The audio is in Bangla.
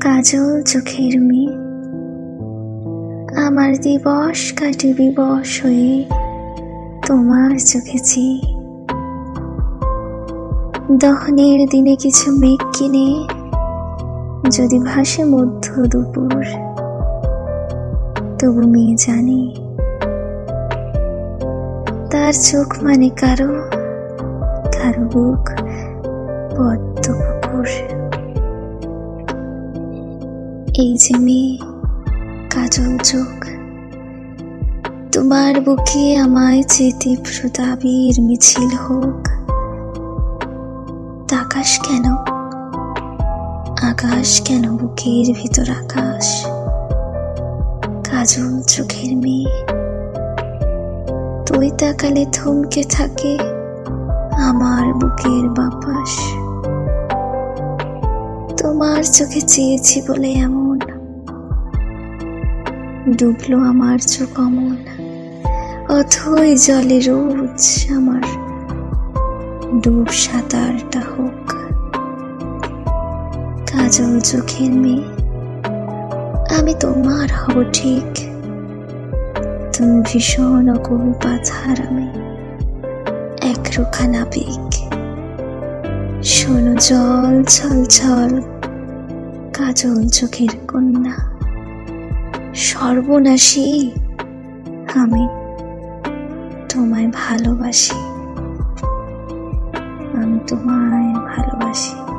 কাজল চোখের মেয়ে। আমার দিবস কাটে বিবশ হয়ে তোমার চোখে চেয়ে। দহনের দিনে কিছু মেঘ কিনে, যদি ভাসে মধ্য দুপুর, তবু মেয়ে জানে। তার চোখ মানে কারও কারও বুক পদ্ম পুকুর। এই যে মেয়ে, কাজল চোখ। তোমার বুকে আমায় যে তীব্র দাবির মিছিল হোক আকাশ কেন? আকাশ কেন বুকের ভিতর আকাশ? কাজল চোখের মেয়ে, তুই তাকালে থমকে থাকে আমার বুকের বাপাস তোমার চোখে চেয়েছি বলে এমন। ডুবলো আমার চোখ অমন। অথই জলে রোজ আমার ডুব সাঁতারটা হোক। কাজল চোখের মেয়ে, আমি তোমার হব ঠিক। তুমি ভীষণ অকুল পাথার আমি, এক রোখা নাবিক। শোনো জল ছল ছল কাজল চোখের কন্যা। সর্বনাশী আমি তোমায় ভালোবাসি। আমি তোমায় ভালোবাসি।